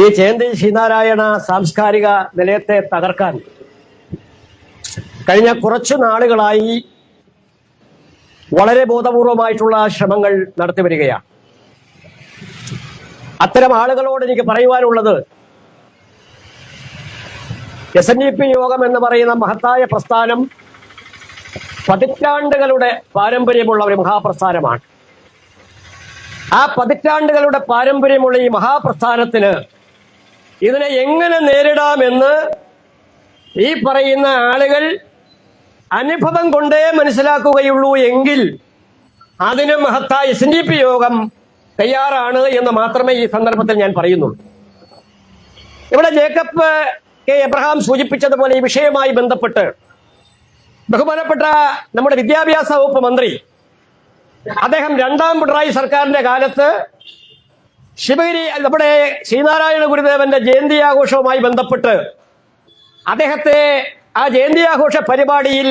ഈ ചേന്തി ശ്രീനാരായണ സാംസ്കാരിക നിലയത്തെ തകർക്കാൻ കഴിഞ്ഞ കുറച്ചു നാളുകളായി വളരെ ബോധപൂർവമായിട്ടുള്ള ശ്രമങ്ങൾ നടത്തി വരികയാണ്. അത്തരം ആളുകളോട് എനിക്ക് പറയുവാനുള്ളത് S N D P Yogam എന്ന് പറയുന്ന മഹത്തായ പ്രസ്ഥാനം പതിറ്റാണ്ടുകളുടെ പാരമ്പര്യമുള്ള ഒരു മഹാപ്രസ്ഥാനമാണ്. ആ പതിറ്റാണ്ടുകളുടെ പാരമ്പര്യമുള്ള ഈ മഹാപ്രസ്ഥാനത്തിന് ഇതിനെ എങ്ങനെ നേരിടാമെന്ന് ഈ പറയുന്ന ആളുകൾ അനുഭവം കൊണ്ടേ മനസ്സിലാക്കുകയുള്ളൂ എങ്കിൽ അതിന് മഹത്തായ എസ് ഡി പി യോഗം തയ്യാറാണ് എന്ന് മാത്രമേ ഈ സന്ദർഭത്തിൽ ഞാൻ പറയുന്നുള്ളൂ. ഇവിടെ ജേക്കബ് കെ എബ്രഹാം സൂചിപ്പിച്ചതുപോലെ ഈ വിഷയവുമായി ബന്ധപ്പെട്ട് ബഹുമാനപ്പെട്ട നമ്മുടെ വിദ്യാഭ്യാസ വകുപ്പ് മന്ത്രി അദ്ദേഹം രണ്ടാം പിണറായി സർക്കാരിന്റെ കാലത്ത് ശിവഗിരി നമ്മുടെ ശ്രീനാരായണ ഗുരുദേവന്റെ ജയന്തി ആഘോഷവുമായി ബന്ധപ്പെട്ട് അദ്ദേഹത്തെ ആ ജയന്തി ആഘോഷ പരിപാടിയിൽ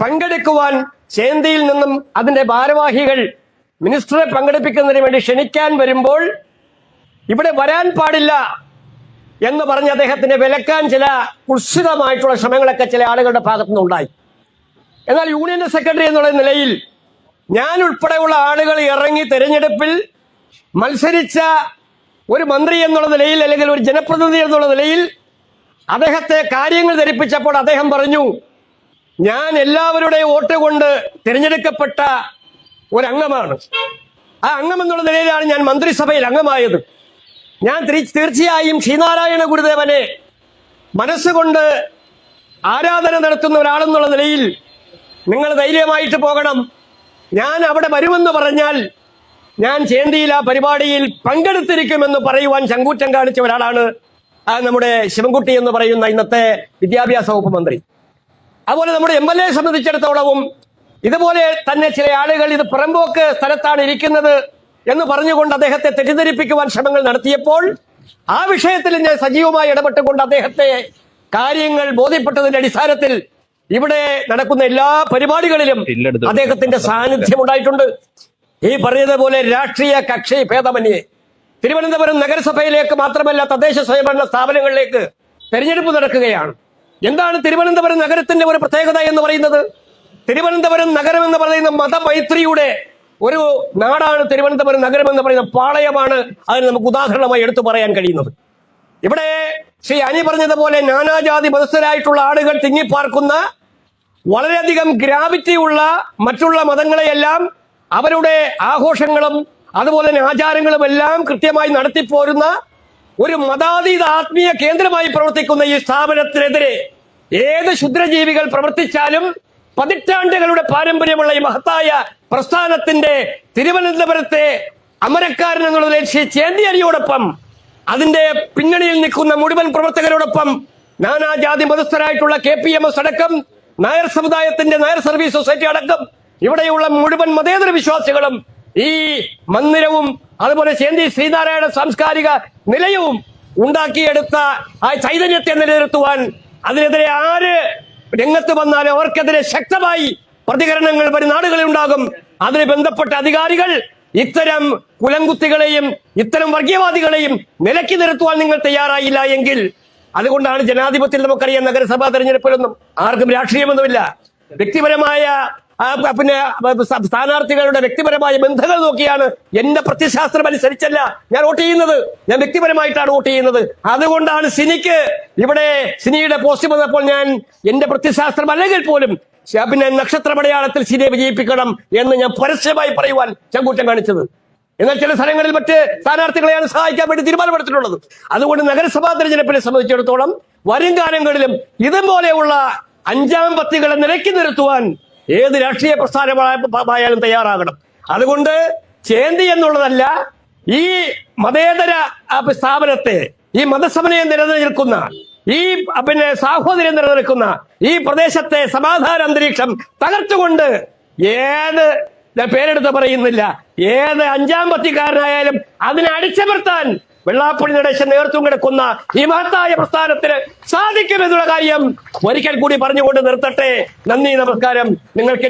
പങ്കെടുക്കുവാൻ ജയന്തിയിൽ നിന്നും അതിന്റെ ഭാരവാഹികൾ മിനിസ്റ്ററെ പങ്കെടുപ്പിക്കുന്നതിന് വേണ്ടി ക്ഷണിക്കാൻ വരുമ്പോൾ ഇവിടെ വരാൻ പാടില്ല എന്ന് പറഞ്ഞ് അദ്ദേഹത്തിനെ വിലക്കാൻ ചില കുസിതമായിട്ടുള്ള ശ്രമങ്ങളൊക്കെ ചില ആളുകളുടെ ഭാഗത്തു നിന്നുണ്ടായി എന്നാൽ യൂണിയൻ സെക്രട്ടറി എന്നുള്ള നിലയിൽ ഞാൻ ഉൾപ്പെടെയുള്ള ആളുകൾ ഇറങ്ങി തെരഞ്ഞെടുപ്പിൽ മത്സരിച്ച ഒരു മന്ത്രി എന്നുള്ള നിലയിൽ അല്ലെങ്കിൽ ഒരു ജനപ്രതിനിധി എന്നുള്ള നിലയിൽ അദ്ദേഹത്തെ കാര്യങ്ങൾ ധരിപ്പിച്ചപ്പോൾ അദ്ദേഹം പറഞ്ഞു ഞാൻ എല്ലാവരുടെയും വോട്ട് കൊണ്ട് തിരഞ്ഞെടുക്കപ്പെട്ട ഒരു അംഗമാണ് ആ അംഗം എന്നുള്ള നിലയിലാണ് ഞാൻ മന്ത്രിസഭയിൽ അംഗമായത്. ഞാൻ തീർച്ചയായും ശ്രീനാരായണ ഗുരുദേവനെ മനസ്സുകൊണ്ട് ആരാധന നടത്തുന്ന ഒരാളെന്നുള്ള നിലയിൽ നിങ്ങൾ ധൈര്യമായിട്ട് പോകണം. ഞാൻ അവിടെ വരുമെന്ന് പറഞ്ഞാൽ ഞാൻ ചേന്തിയിൽ ആ പരിപാടിയിൽ പങ്കെടുത്തിരിക്കുമെന്ന് പറയുവാൻ ചങ്കൂറ്റം കാണിച്ച ഒരാളാണ് ആ നമ്മുടെ ശിവൻകുട്ടി എന്ന് പറയുന്ന ഇന്നത്തെ വിദ്യാഭ്യാസ വകുപ്പ് മന്ത്രി. അതുപോലെ നമ്മുടെ എം എൽ എ സംബന്ധിച്ചിടത്തോളവും ഇതുപോലെ തന്നെ ചില ആളുകൾ ഇത് പുറമ്പോക്ക് സ്ഥലത്താണ് ഇരിക്കുന്നത് എന്ന് പറഞ്ഞുകൊണ്ട് അദ്ദേഹത്തെ തെറ്റിദ്ധരിപ്പിക്കുവാൻ ശ്രമങ്ങൾ നടത്തിയപ്പോൾ ആ വിഷയത്തിൽ ഞാൻ സജീവമായി ഇടപെട്ടുകൊണ്ട് അദ്ദേഹത്തെ കാര്യങ്ങൾ ബോധ്യപ്പെട്ടതിന്റെ അടിസ്ഥാനത്തിൽ ഇവിടെ നടക്കുന്ന എല്ലാ പരിപാടികളിലും അദ്ദേഹത്തിന്റെ സാന്നിധ്യം ഉണ്ടായിട്ടുണ്ട്. ഈ പറഞ്ഞതുപോലെ രാഷ്ട്രീയ കക്ഷി ഭേദമന്യേ തിരുവനന്തപുരം നഗരസഭയിലേക്ക് മാത്രമല്ല തദ്ദേശ സ്വയംഭരണ സ്ഥാപനങ്ങളിലേക്ക് തെരഞ്ഞെടുപ്പ് നടക്കുകയാണ്. എന്താണ് തിരുവനന്തപുരം നഗരത്തിന്റെ ഒരു പ്രത്യേകത എന്ന് പറയുന്നത്? തിരുവനന്തപുരം നഗരം എന്ന് പറയുന്ന മതമൈത്രിയുടെ ഒരു നാടാണ് തിരുവനന്തപുരം നഗരം എന്ന് പറയുന്ന പാളയമാണ് അതിന് നമുക്ക് ഉദാഹരണമായി എടുത്തു പറയാൻ കഴിയുന്നത്. ഇവിടെ ശ്രീ അനി പറഞ്ഞതുപോലെ നാനാജാതി മതസ്ഥരായിട്ടുള്ള ആളുകൾ തിങ്ങിപ്പാർക്കുന്ന വളരെയധികം ഗ്രാവിറ്റി ഉള്ള മറ്റുള്ള മതങ്ങളെയെല്ലാം അവരുടെ ആഘോഷങ്ങളും അതുപോലെ തന്നെ ആചാരങ്ങളും എല്ലാം കൃത്യമായി നടത്തിപ്പോരുന്ന ഒരു മതാതീത ആത്മീയ കേന്ദ്രമായി പ്രവർത്തിക്കുന്ന ഈ സ്ഥാപനത്തിനെതിരെ ഏത് ക്ഷുദ്രജീവികൾ പ്രവർത്തിച്ചാലും പതിറ്റാണ്ടുകളുടെ പാരമ്പര്യമുള്ള ഈ മഹത്തായ പ്രസ്ഥാനത്തിന്റെ തിരുവനന്തപുരത്തെ അമരക്കാരൻ എന്നുള്ള ശ്രീ ചേന്തിയരിയോടൊപ്പം അതിന്റെ പിന്നണിയിൽ നിൽക്കുന്ന മുഴുവൻ പ്രവർത്തകരോടൊപ്പം നാനാജാതി മതസ്ഥരായിട്ടുള്ള കെ പി എം എസ് അടക്കം നായർ സമുദായത്തിന്റെ നായർ സർവീസ് സൊസൈറ്റി അടക്കം ഇവിടെയുള്ള മുഴുവൻ മതേതര വിശ്വാസികളും ഈ മന്ദിരവും അതുപോലെ ചേന്തി ശ്രീനാരായണ സാംസ്കാരിക നിലയവും ഉണ്ടാക്കിയെടുത്ത ആ ചൈതന്യത്തെ നിലനിർത്തുവാൻ അതിനെതിരെ ആര് രംഗത്ത് വന്നാലും അവർക്കെതിരെ ശക്തമായി പ്രതികരണങ്ങൾ വരും നാടുകളിൽ ഉണ്ടാകും. അതിന് ബന്ധപ്പെട്ട അധികാരികൾ ഇത്തരം കുലംകുത്തികളെയും ഇത്തരം വർഗീയവാദികളെയും നിലക്കി നിർത്തുവാൻ നിങ്ങൾ തയ്യാറായില്ല എങ്കിൽ അതുകൊണ്ടാണ് ജനാധിപത്യത്തിൽ നമുക്കറിയാം നഗരസഭാ തെരഞ്ഞെടുപ്പിലൊന്നും ആർക്കും രാഷ്ട്രീയമൊന്നുമില്ല. വ്യക്തിപരമായ പിന്നെ സ്ഥാനാർത്ഥികളുടെ വ്യക്തിപരമായ ബന്ധങ്ങൾ നോക്കിയാണ് എന്റെ പ്രത്യശാസ്ത്രം അനുസരിച്ചല്ല ഞാൻ വോട്ട് ചെയ്യുന്നത്. ഞാൻ വ്യക്തിപരമായിട്ടാണ് വോട്ട് ചെയ്യുന്നത്. അതുകൊണ്ടാണ് സിനിക്ക് ഇവിടെ സിനിയുടെ പോസ്റ്റ് വന്നപ്പോൾ ഞാൻ എന്റെ പ്രത്യശാസ്ത്രം അല്ലെങ്കിൽ പോലും പിന്നെ നക്ഷത്രമടയാളത്തിൽ സിനിയെ വിജയിപ്പിക്കണം എന്ന് ഞാൻ പരസ്യമായി പറയുവാൻ ചങ്കൂറ്റം കാണിച്ചത്. എന്നാൽ ചില സ്ഥലങ്ങളിൽ മറ്റ് സ്ഥാനാർത്ഥികളെയാണ് സഹായിക്കാൻ വേണ്ടി തീരുമാനമെടുത്തിട്ടുള്ളത്. അതുകൊണ്ട് നഗരസഭാ തെരഞ്ഞെടുപ്പിനെ സംബന്ധിച്ചിടത്തോളം വരും കാലങ്ങളിലും ഇതുപോലെയുള്ള അഞ്ചാം പത്തികളെ നിലയ്ക്ക് നിർത്തുവാൻ ഏത് രാഷ്ട്രീയ പ്രസ്ഥാനമായാലും തയ്യാറാകണം. അതുകൊണ്ട് ചേന്തി എന്നുള്ളതല്ല ഈ മതേതര സ്ഥാപനത്തെ ഈ മതസമനയം നിലനിൽക്കുന്ന ഈ പിന്നെ സാഹോദര്യം നിലനിൽക്കുന്ന ഈ പ്രദേശത്തെ സമാധാന അന്തരീക്ഷം തകർത്തുകൊണ്ട് ഏത് പേരെടുത്ത് പറയുന്നില്ല ഏത് അഞ്ചാം പത്തിക്കാരനായാലും അതിനെ അടിച്ചമർത്താൻ വെള്ളാപ്പള്ളി നടേശൻ നേതൃത്വം കിടക്കുന്ന ഈ മഹത്തായ പ്രസ്ഥാനത്തിന് സാധിക്കുമെന്നുള്ള കാര്യം ഒരിക്കൽ കൂടി പറഞ്ഞുകൊണ്ട് നിർത്തട്ടെ. നന്ദി നമസ്കാരം. നിങ്ങൾക്ക്